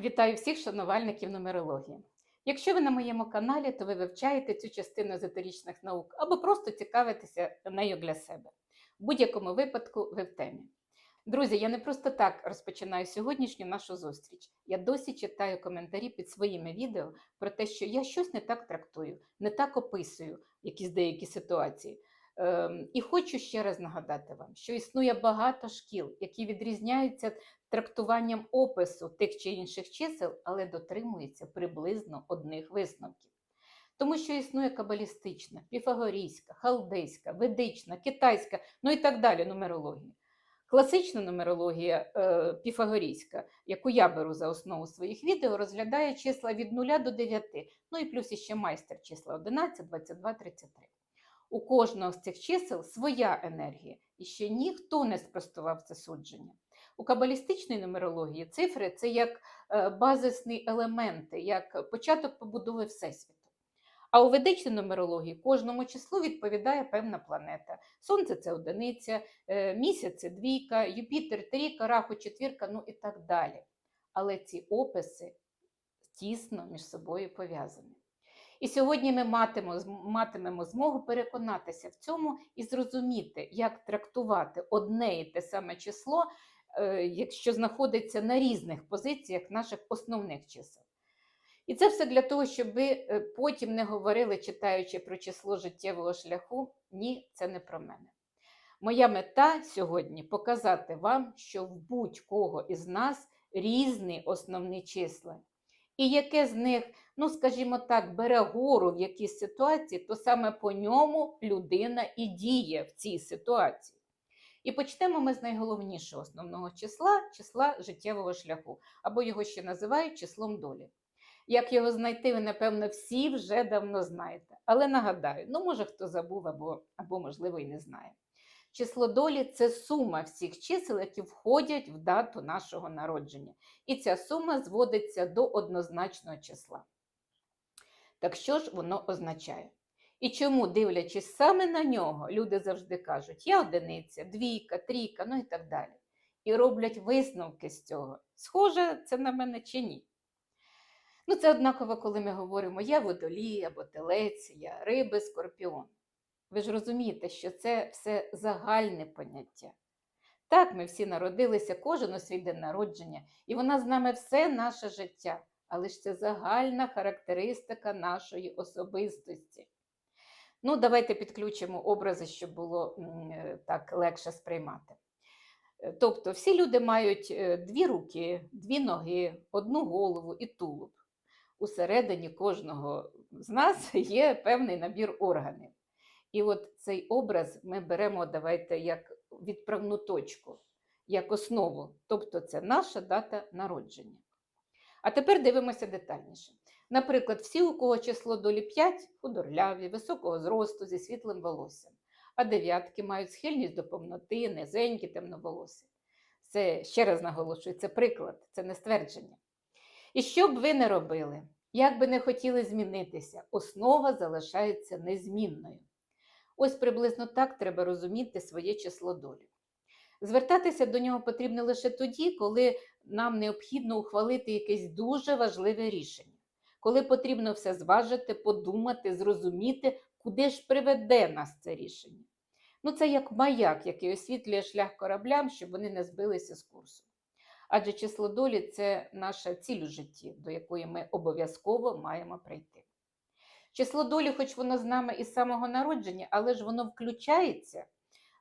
Вітаю всіх шанувальників нумерології. Якщо ви на моєму каналі, то ви вивчаєте цю частину езотеричних наук або просто цікавитеся нею для себе. В будь-якому випадку ви в темі. Друзі, я не просто так розпочинаю сьогоднішню нашу зустріч. Я досі читаю коментарі під своїми відео про те, що я щось не так трактую, не так описую якісь деякі ситуації. Ем, І хочу ще раз нагадати вам, що існує багато шкіл, які відрізняються трактуванням опису тих чи інших чисел, але дотримуються приблизно одних висновків. Тому що існує кабалістична, піфагорійська, халдейська, ведична, китайська, ну і так далі нумерологія. Класична нумерологія е, піфагорійська, яку я беру за основу своїх відео, розглядає числа від 0 до 9, ну і плюс іще майстер числа 11, 22, 33. У кожного з цих чисел своя енергія, і ще ніхто не спростував це судження. У кабалістичній нумерології цифри це як е, базисні елементи, як початок побудови Всесвіту. А у ведичній нумерології кожному числу відповідає певна планета. Сонце це одиниця, е, місяць двійка, Юпітер, трійка, раху, четвірка, ну і так далі. Але ці описи тісно між собою пов'язані. І сьогодні ми матимемо, змогу переконатися в цьому і зрозуміти, як трактувати одне і те саме число, е, якщо знаходиться на різних позиціях наших основних чисел. І це все для того, щоб ви е, потім не говорили, читаючи про число життєвого шляху, ні, це не про мене. Моя мета сьогодні показати вам, що в будь-кого із нас різні основні числа. І яке з них, ну скажімо так, бере гору в якійсь ситуації, то саме по ньому людина і діє в цій ситуації. І почнемо ми з найголовнішого основного числа числа життєвого шляху, або його ще називають числом долі. Як його знайти, ви, напевно, всі вже давно знаєте. Але нагадаю, ну, може, хто забув, або, або можливо, і не знає. Число долі це сума всіх чисел, які входять в дату нашого народження. І ця сума зводиться до однозначного числа. Так що ж воно означає? І чому, дивлячись саме на нього, люди завжди кажуть, я одиниця, двійка, трійка, ну і так далі. І роблять висновки з цього. Схоже, це на мене чи ні? Ну, це однаково, коли ми говоримо я водолій або телець, я риби, скорпіон. Ви ж розумієте, що це все загальне поняття. Так, ми всі народилися, кожен у свій день народження, і вона з нами все наше життя, але ж це загальна характеристика нашої особистості. Ну, давайте підключимо образи, щоб було е, так легше сприймати. Е, Тобто, всі люди мають е, дві руки, дві ноги, одну голову і тулуб. Усередині кожного з нас є певний набір органів. І от цей образ ми беремо, давайте, як відправну точку, як основу. Тобто це наша дата народження. А тепер дивимося детальніше. Наприклад, всі, у кого число долі 5, худорляві, високого зросту зі світлим волоссям, а дев'ятки мають схильність до повноти, низенькі, темноволосі. Це, ще раз наголошую, це приклад, це не ствердження. І що б ви не робили, як би не хотіли змінитися, основа залишається незмінною. Ось приблизно так треба розуміти своє число долі. Звертатися до нього потрібно лише тоді, коли нам необхідно ухвалити якесь дуже важливе рішення, коли потрібно все зважити, подумати, зрозуміти, куди ж приведе нас це рішення. Ну, це як маяк, який освітлює шлях кораблям, щоб вони не збилися з курсу. Адже число долі це наша ціль у житті, до якої ми обов'язково маємо прийти. Число долі, хоч воно з нами із самого народження, але ж воно включається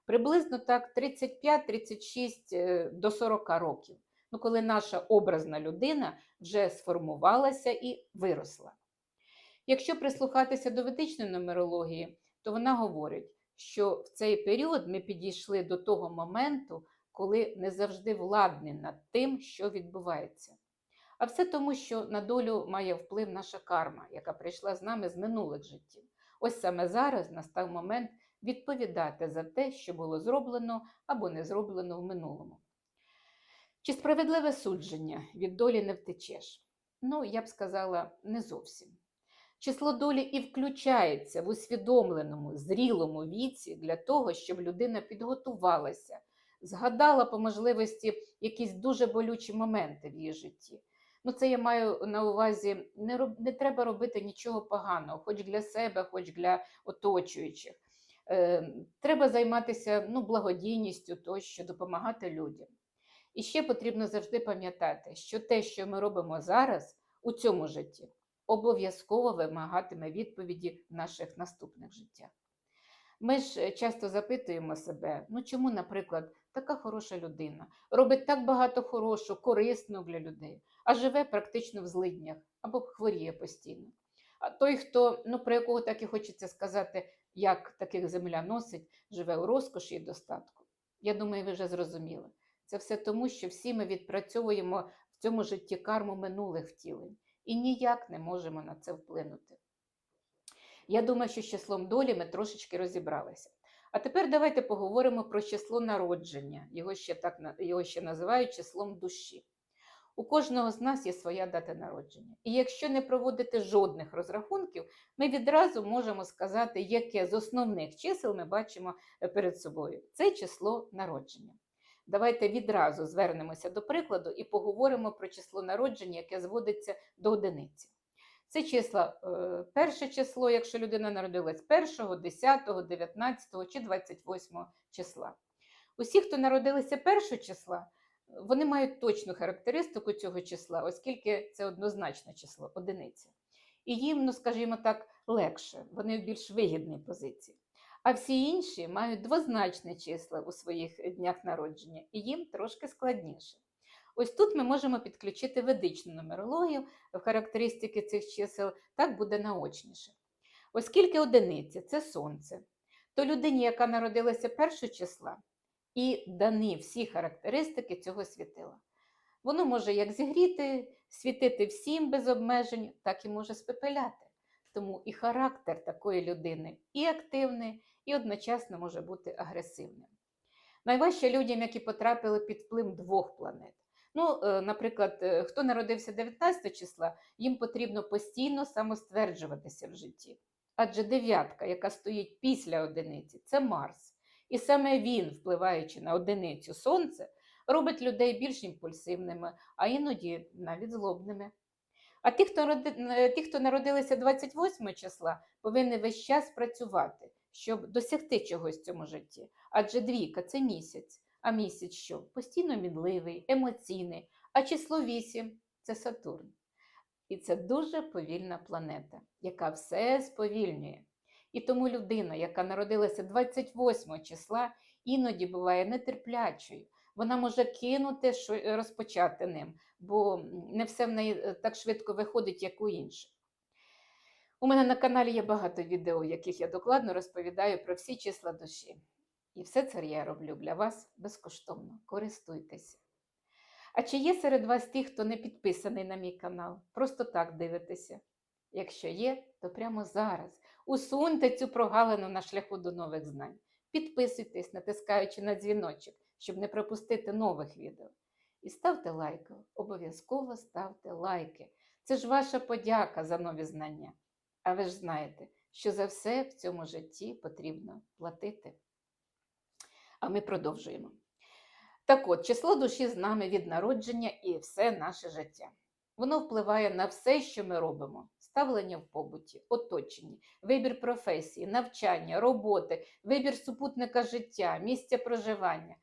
приблизно так 35-36 до 40 років, ну, коли наша образна людина вже сформувалася і виросла. Якщо прислухатися до ведичної нумерології, то вона говорить, що в цей період ми підійшли до того моменту, коли не завжди владні над тим, що відбувається. А все тому, що на долю має вплив наша карма, яка прийшла з нами з минулих життів. Ось саме зараз настав момент відповідати за те, що було зроблено або не зроблено в минулому. Чи справедливе судження від долі не втечеш? Ну, я б сказала, не зовсім. Число долі і включається в усвідомленому, зрілому віці для того, щоб людина підготувалася, згадала по можливості якісь дуже болючі моменти в її житті. Ну, це я маю на увазі, не, роб, не треба робити нічого поганого, хоч для себе, хоч для оточуючих. Е, треба займатися ну, благодійністю, тощо, допомагати людям. І ще потрібно завжди пам'ятати, що те, що ми робимо зараз у цьому житті, обов'язково вимагатиме відповіді в наших наступних життях. Ми ж е, часто запитуємо себе, ну чому, наприклад, така хороша людина робить так багато хорошого, корисного для людей, а живе практично в злиднях або хворіє постійно. А той, хто, ну про якого так і хочеться сказати, як таких земля носить, живе у розкоші і достатку. Я думаю, ви вже зрозуміли. Це все тому, що всі ми відпрацьовуємо в цьому житті карму минулих втілень і ніяк не можемо на це вплинути. Я думаю, що з числом долі ми трошечки розібралися. А тепер давайте поговоримо про число народження. Його ще так його ще називають числом душі. У кожного з нас є своя дата народження. І якщо не проводити жодних розрахунків, ми відразу можемо сказати, яке з основних чисел ми бачимо е, перед собою. Це число народження. Давайте відразу звернемося до прикладу і поговоримо про число народження, яке зводиться до одиниці. Це числа, е, перше число, якщо людина народилась 1, 10, 19 чи 28 числа. Усі, хто народилися 1 числа, вони мають точну характеристику цього числа, оскільки це однозначне число, одиниця. І їм, ну скажімо так, легше, вони в більш вигідній позиції. А всі інші мають двозначні числа у своїх днях народження, і їм трошки складніше. Ось тут ми можемо підключити ведичну нумерологію в характеристики цих чисел, так буде наочніше. Оскільки одиниця це сонце, то людині, яка народилася першого числа, і дані всі характеристики цього світила. Воно може як зігріти, світити всім без обмежень, так і може спепеляти. Тому і характер такої людини і активний, і одночасно може бути агресивним. Найважче людям, які потрапили під вплив двох планет. Ну, е, наприклад, е, хто народився 19 числа, їм потрібно постійно самостверджуватися в житті. Адже дев'ятка, яка стоїть після одиниці, це Марс. І саме він, впливаючи на одиницю Сонце, робить людей більш імпульсивними, а іноді навіть злобними. А ті, хто, е, ті, хто народилися 28 числа, повинні весь час працювати, щоб досягти чогось в цьому житті. Адже двійка це місяць. А місяць що? Постійно мінливий, емоційний, а число 8 це Сатурн. І це дуже повільна планета, яка все сповільнює. І тому людина, яка народилася 28 числа, іноді буває нетерплячою. Вона може кинути що- розпочати ним, бо не все в неї е, так швидко виходить, як у інших. У мене на каналі є багато відео, в яких я докладно розповідаю про всі числа душі. І все це я роблю для вас безкоштовно. Користуйтеся. А чи є серед вас ті, хто не підписаний на мій канал? Просто так дивитеся. Якщо є, то прямо зараз усуньте цю прогалину на шляху до нових знань. Підписуйтесь, натискаючи на дзвіночок, щоб не пропустити нових відео. І ставте лайки, обов'язково ставте лайки. Це ж ваша подяка за нові знання. А ви ж знаєте, що за все в цьому житті потрібно платити. А ми продовжуємо. Так от, число душі з нами від народження і все наше життя. Воно впливає на все, що ми робимо: ставлення в побуті, оточенні, вибір професії, навчання, роботи, вибір супутника життя, місця проживання.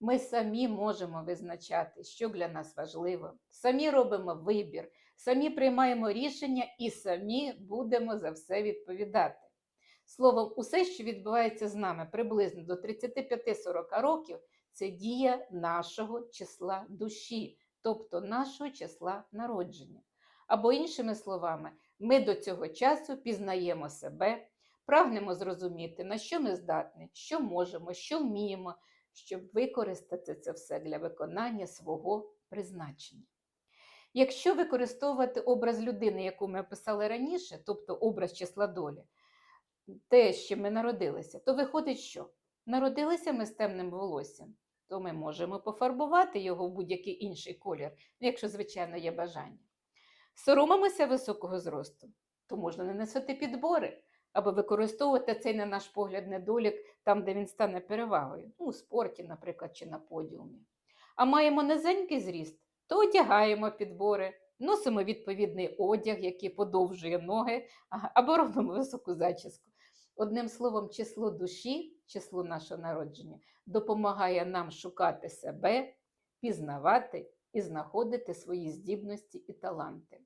Ми самі можемо визначати, що для нас важливо. Самі робимо вибір, самі приймаємо рішення і самі будемо за все відповідати. Словом, усе, що відбувається з нами приблизно до 35-40 років, це дія нашого числа душі, тобто нашого числа народження. Або, іншими словами, ми до цього часу пізнаємо себе, прагнемо зрозуміти, на що ми здатні, що можемо, що вміємо, щоб використати це все для виконання свого призначення. Якщо використовувати образ людини, яку ми описали раніше, тобто образ числа долі, те, з чим ми народилися, то виходить, що народилися ми з темним волоссям, то ми можемо пофарбувати його в будь-який інший колір, ну, якщо, звичайно, є бажання. Соромимося високого зросту, то можна не носити підбори або використовувати цей, на наш погляд, недолік там, де він стане перевагою, ну, у спорті, наприклад, чи на подіумі. А маємо низенький зріст, то одягаємо підбори, носимо відповідний одяг, який подовжує ноги, або робимо високу зачіску. Одним словом, число душі, число нашого народження, допомагає нам шукати себе, пізнавати і знаходити свої здібності і таланти.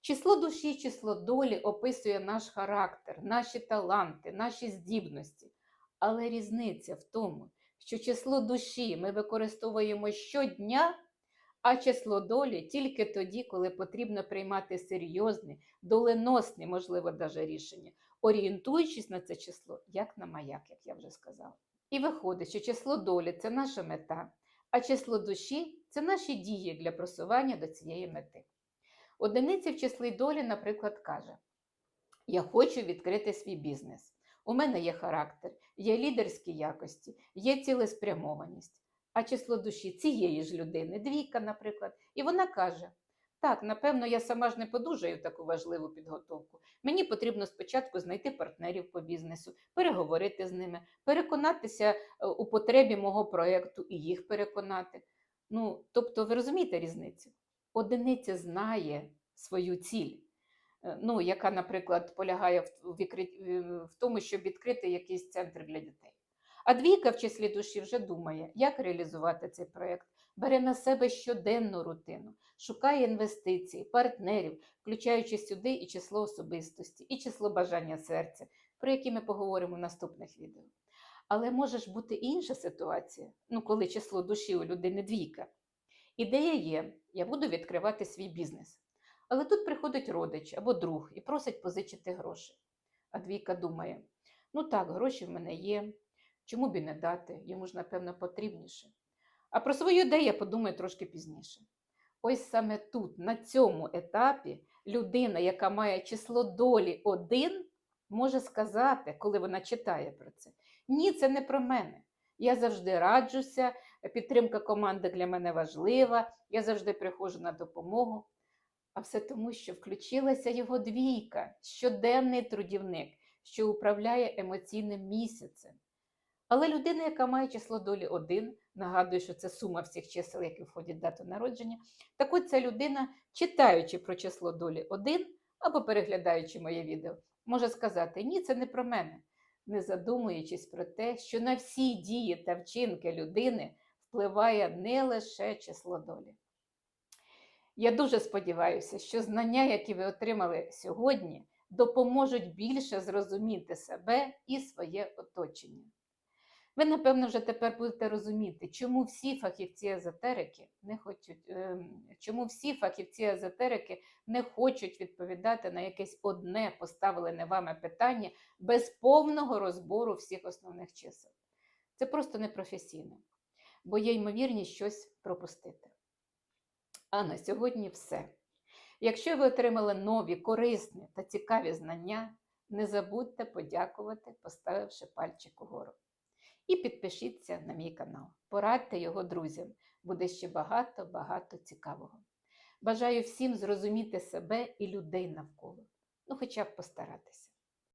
Число душі, число долі описує наш характер, наші таланти, наші здібності. Але різниця в тому, що число душі ми використовуємо щодня, а число долі тільки тоді, коли потрібно приймати серйозні, доленосні, можливо, даже рішення, орієнтуючись на це число, як на маяк, як я вже сказала. І виходить, що число долі це наша мета, а число душі це наші дії для просування до цієї мети. Одиниця в числі долі, наприклад, каже: Я хочу відкрити свій бізнес. У мене є характер, є лідерські якості, є цілеспрямованість. А число душі цієї ж людини, двійка, наприклад, і вона каже: Так, напевно, я сама ж не подужаю таку важливу підготовку. Мені потрібно спочатку знайти партнерів по бізнесу, переговорити з ними, переконатися е, у потребі мого проєкту і їх переконати. Ну, тобто, ви розумієте різницю? Одиниця знає свою ціль, е, ну, яка, наприклад, полягає в, в, в тому, щоб відкрити якийсь центр для дітей. А двійка в числі душі вже думає, як реалізувати цей проєкт, бере на себе щоденну рутину, шукає інвестиції, партнерів, включаючи сюди і число особистості, і число бажання серця, про які ми поговоримо в наступних відео. Але може ж бути інша ситуація, ну, коли число душі у людини двійка. Ідея є, я буду відкривати свій бізнес. Але тут приходить родич або друг і просить позичити гроші. А двійка думає: ну так, гроші в мене є, чому б і не дати, йому ж, напевно, потрібніше. А про свою ідею я подумаю трошки пізніше. Ось саме тут, на цьому етапі, людина, яка має число долі один, може сказати, коли вона читає про це: ні, це не про мене. Я завжди раджуся, підтримка команди для мене важлива, я завжди приходжу на допомогу. А все тому, що включилася його двійка, щоденний трудівник, що управляє емоційним місяцем. Але людина, яка має число долі 1, нагадую, що це сума всіх чисел, які входять в дату народження, так от ця людина, читаючи про число долі 1 або переглядаючи моє відео, може сказати: ні, це не про мене, не задумуючись про те, що на всі дії та вчинки людини впливає не лише число долі. Я дуже сподіваюся, що знання, які ви отримали сьогодні, допоможуть більше зрозуміти себе і своє оточення. Ви, напевно, вже тепер будете розуміти, чому всі фахівці езотерики не хочуть, ем, чому всі фахівці езотерики не хочуть відповідати на якесь одне поставлене вами питання без повного розбору всіх основних чисел. Це просто непрофесійно, бо є ймовірність щось пропустити. А на сьогодні все. Якщо ви отримали нові, корисні та цікаві знання, не забудьте подякувати, поставивши пальчик угору. І підпишіться на мій канал. Порадьте його друзям, буде ще багато-багато цікавого. Бажаю всім зрозуміти себе і людей навколо. Ну, хоча б постаратися.